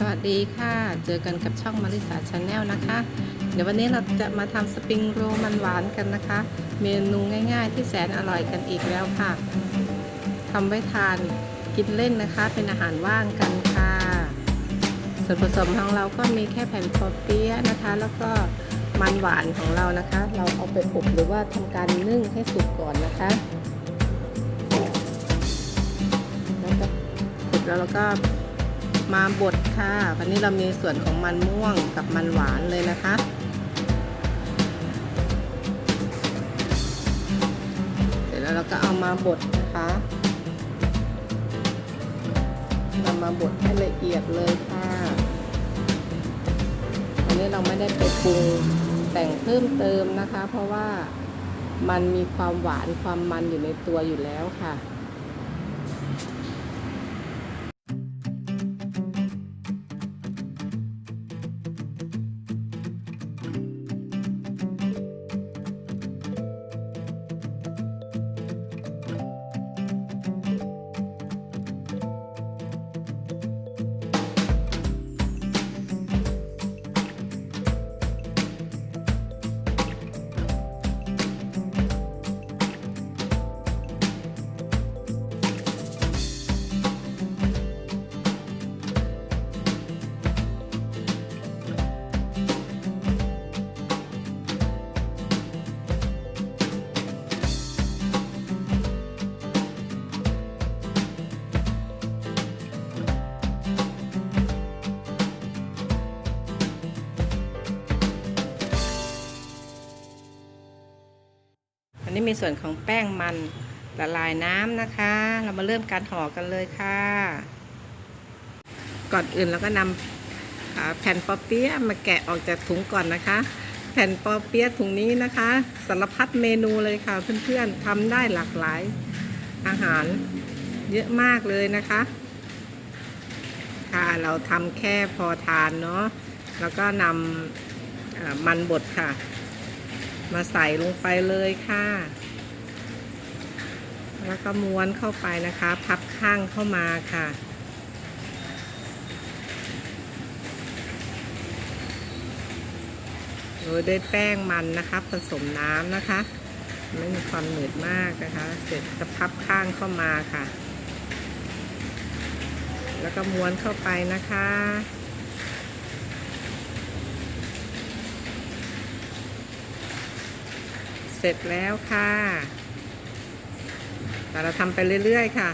สวัสดีค่ะ เจอกันกับช่องมาริสาชาแนลนะคะ เดี๋ยววันนี้เราจะมาทำสปริงโรลมันหวานกันนะคะ เมนูง่าย ๆ ที่แสนอร่อยกันอีกแล้วค่ะทำไว้ทานกินเล่นนะคะ เป็นอาหารว่างกันค่ะ ส่วนผสมของเราก็มีแค่แผ่นปอเปี๊ยะนะคะ แล้วก็มันหวานของเรานะคะ เราเอาไปอบหรือว่าทำการนึ่งให้สุกก่อนนะคะแล้วก็เสร็จแล้วเราก็ มาบดค่ะ วันนี้เรามีส่วนของมันม่วงกับมันหวานเลยนะคะเสร็จแล้วเราก็เอามาบดนะคะนำมาบดให้ละเอียดเลยค่ะวันนี้เราไม่ได้ไปปรุงแต่งเพิ่มเติมนะคะ เพราะว่ามันมีความหวานความมันอยู่ในตัวอยู่แล้วค่ะ นี้มีส่วนของแป้งมันละลายน้ำนะคะ เรามาเริ่มการห่อกันเลยค่ะ ก่อนอื่นเราก็นำแผ่นปอเปี๊ยะมาแกะออกจากถุงก่อนนะคะ แผ่นปอเปี๊ยะถุงนี้นะคะสารพัดเมนูเลยค่ะเพื่อนๆทำได้หลากหลายอาหารเยอะมากเลยนะคะ ค่ะเราทำแค่พอทานเนาะแล้วก็นำมันบดค่ะ มาใส่ลงไปเลยค่ะ แล้วก็ม้วนเข้าไปนะคะ พับข้างเข้ามาค่ะ โรยด้วยแป้งมันนะคะผสมน้ำนะคะ ไม่มีความหนืดมากนะคะ เสร็จก็พับข้างเข้ามาค่ะ แล้วก็ม้วนเข้าไปนะคะ เสร็จแล้วค่ะ แต่เราทำไปเรื่อย ๆ ค่ะ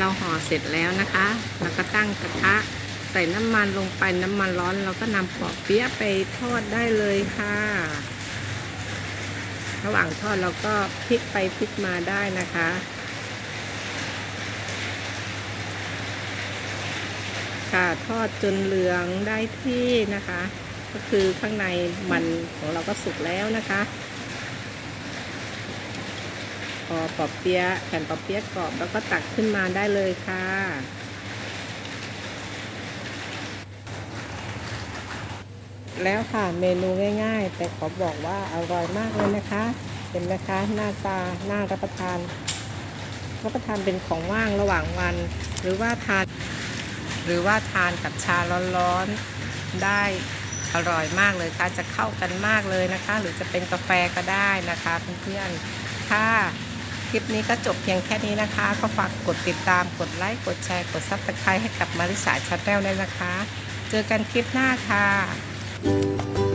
เราห่อเสร็จแล้วนะคะแล้วก็ตั้งกระทะใส่น้ำมันลงไปน้ำมันร้อน เราก็นำปอเปี๊ยะไปทอดได้เลยค่ะ ระหว่างทอดเราก็พลิกไปพลิกมาได้นะคะค่ะทอดจนเหลืองได้ที่นะคะ ก็คือข้างในมันของเราก็สุกแล้วนะคะ อปอเปี๊ยะแผ่นปอเปี๊ยะกรอบแล้วก็ตักขึ้นมาได้เลยค่ะแล้วค่ะเมนูง่ายๆ แต่ขอบอกว่าอร่อยมากเลยนะคะ เห็นไหมคะหน้าตาหน่ารับประทานรับประทานเป็นของว่างระหว่างวัน หรือว่าทาน หรือว่าทานกับชาร้อนๆได้อร่อยมากเลยค่ะจะเข้ากันมากเลยนะคะ หรือจะเป็นกาแฟก็ได้นะคะเพื่อนๆค่ะ คลิปนี้ก็จบเพียงแค่นี้นะคะ ก็ฝากกดติดตาม กดไลค์ กดแชร์ กดซับสไครต์ให้กับมาริสาชาแนลด้วยนะคะ เจอกันคลิปหน้าค่ะ